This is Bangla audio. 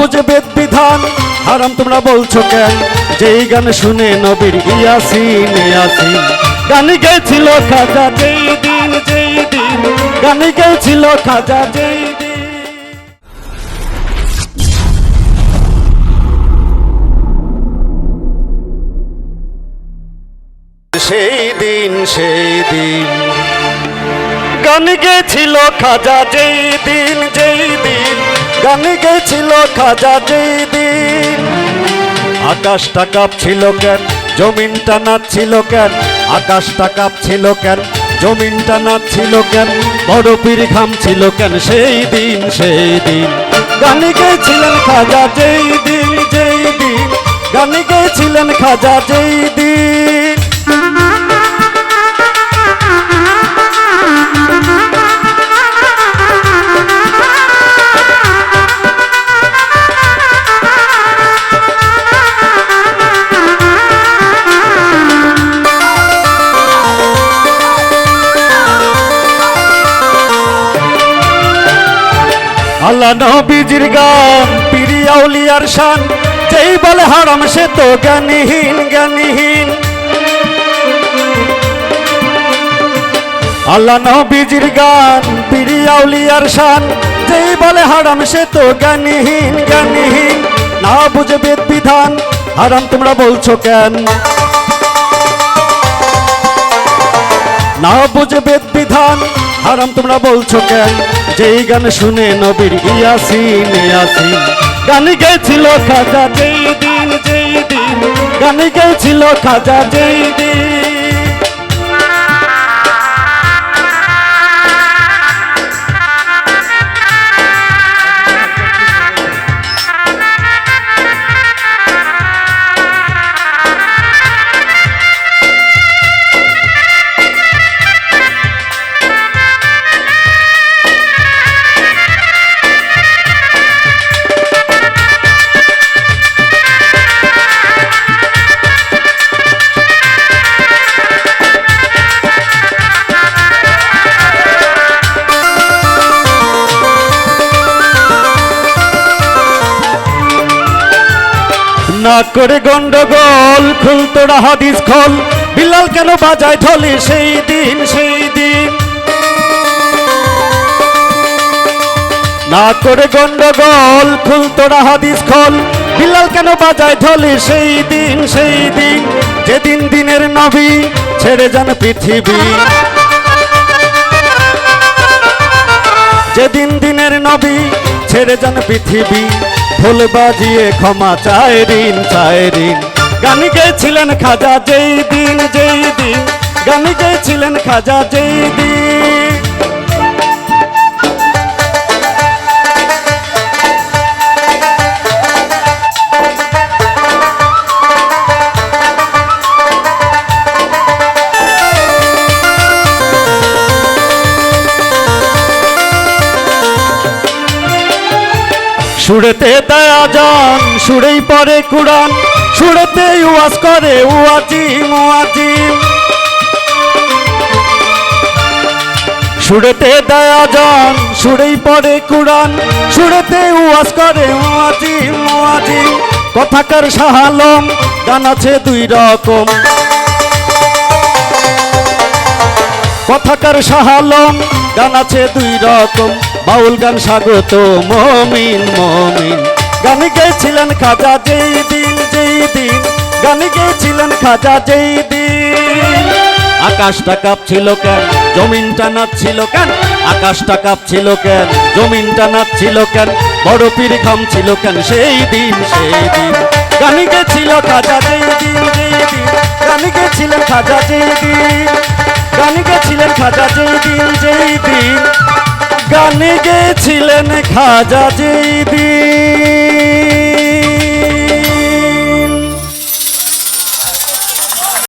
বুঝে বেদ বিধান হারাম তোমরা বলছো কেন? যেই গান শুনে নবীর ইয়াসিন ইয়াসিন গান গেছিল খাজা যেই দিন যেই দিন। গান গেছিল খাজা যেই দিন। সেই দিন সেই দিন। গান গেছিল খাজা যেই দিন যেই দিন। গান গেছিল খাজা দিন আকাশটা কাঁপছিল কেন? জমিনটা নাচছিল কেন? আকাশটা কাঁপছিল কেন? জমিনটা নাচছিল কেন? বরফির ঘামছিল কেন? সেই দিন সেই দিন। গান গেছিলেন খাজা যেই দিন যেই দিন গান গেছিলেন খাজা যেই দিন আল্লাহ নবীজির গান পিরিয়াউলিয়ার শান, যেই বলে হারাম সে তো জ্ঞানীহীন জ্ঞানীহীন। আল্লাহ নবীজির গান পিরিয়াউলিয়ার শান, যেই বলে হারাম সে তো জ্ঞানীহীন জ্ঞানীহীন। না বুঝে বেদ বিধান, হারাম তোমরা বলছো কেন? না বুঝে বেদ বিধান হারাম তোমরা বলছো কেন? যেই গান শুনে নবীর ইয়াসিন ইয়াসিন গান গেছিল খাজা যেই দিন যেই দিন। গান গেছিল খাজা যেই দিন। না করে গন্ডগোল খুল তোরা হাদিস খোল। বিলাল কেন বাজায় ঢলে সেই দিন সেই দিন? না করে গন্ডগোল খুল তোরা হাদিস খোল। বিলাল কেন বাজায় ঢলে সেই দিন সেই দিন? যেদিন দিনের নবী ছেড়ে যান পৃথিবী। যেদিন দিনের নবী ছেড়ে যান পৃথিবী। ঢোল বাজিয়ে ক্ষমা চায় ঋণ চায় ঋণ। গান গেছিলেন খাজা যেই দিন যেই দিন। গান গেছিলেন খাজা যেই দিন। সুরেতে দয়া যান সুরেই পরে কুরান সুরেতে ওয়াজ করে ওয়াজিম ওয়াজিম সুরেতে দয়া যান সুরেই পরে কুরান সুরেতে ওয়াজ করে ওয়াজিম ওয়াজিম কথাকার সাহালম গান আছে দুই রকম। কথাকার সাহালম গান আছে দুই রকম। বাউল গান স্বাগত, মমিন মমিন। গান গেছিলেন খাজা যেই দিন যেই দিন গান গেছিলেন খাজা যেই দিন আকাশটা কাঁপছিল কেন, জমিনটা নাচছিল কেন? আকাশটা কাঁপছিল কেন, জমিনটা নাচছিল কেন? বড় পীর ছিল কেন? সেই দিন সেই দিন। গান গেছিল খাজা যেই দিন যেই দিন গান গেছিলেন খাজা যেই দিন গান গেছিলেন খাজা যেই দিন যেই দিন গানে গেছিলেন খাজা যেই দিন।